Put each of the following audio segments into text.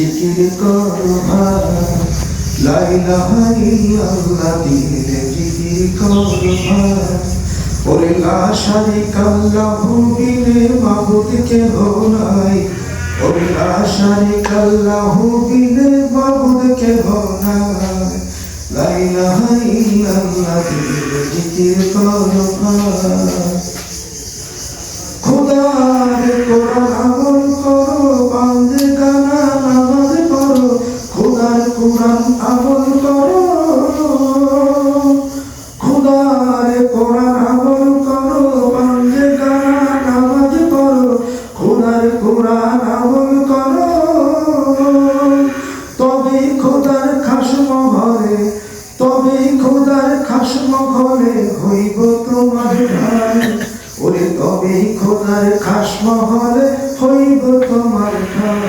জিকির করো ভাই লাইলাহা ইল্লাল্লাহ দিলে জিকির করো ভাই ওরে লা শারিকা লাহু বিনে মাবুদ কেহ নাই। ওরে লা শারিকা লাহু বিনে মাবুদ কেহ নাই। লা ইলাহা ইল্লাল্লাহ দিলে জিকির করো ভাই খাসমো ঘরে হইব তোমার ঠাই ওরে তবে খোদার খাসমো ঘরে হইব তোমার ঠাই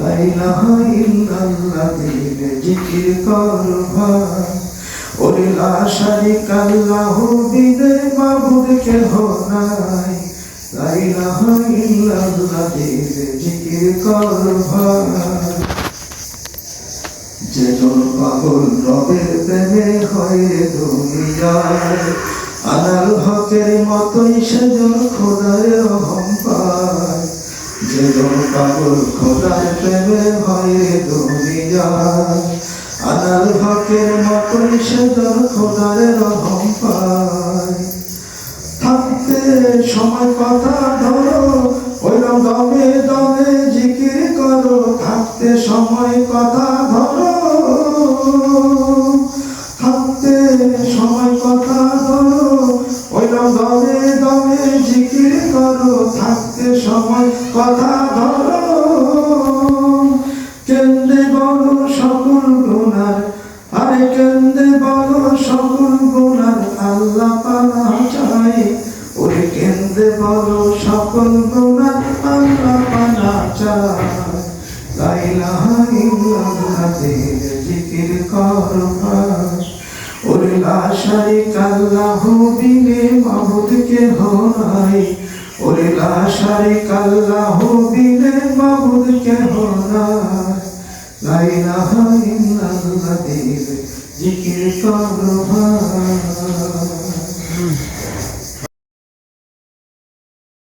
লাইলাহা ইল্লাল্লাহ দিলে জিকির কর ভাই। ওরে লা শারিকা লাহু বিনে মাবুদ কেহ নাই। লাইলাহা ইল্লাল্লাহ দিলে জিকির কর ভাই। যেজন পাগল রবের প্রেমে হয়ে দুনিয়ায় আনাল হকের মতোই সেজন খোদার রহম পায় যেজন পাগল খোদার প্রেমে হয়ে দুনিয়ায় আনাল হকের মতোই সেজন খোদার রহম পায় থাকতে সময় কথা ধরো, ওইরকম দমে দমে জিকির করো। থাকতে সময় কথা ধরো থাকতে সময় কথা ধরো। ওই দমে দমে জিকির করো। থাকতে সময় কথা ধরো। কেন্দ্রে বলো সকল গুণার। আরে কেন্দ্রে বলো সকল গুণার জিকির ওরে লা শারিকা বিনে মাবুদ কেহ নাই ওরে লা শারিকা লাহু বিনে মাবুদ কেহ নাই লা ইলাহা ইল্লাল্লাহ দিলে জিকির কর ভাই।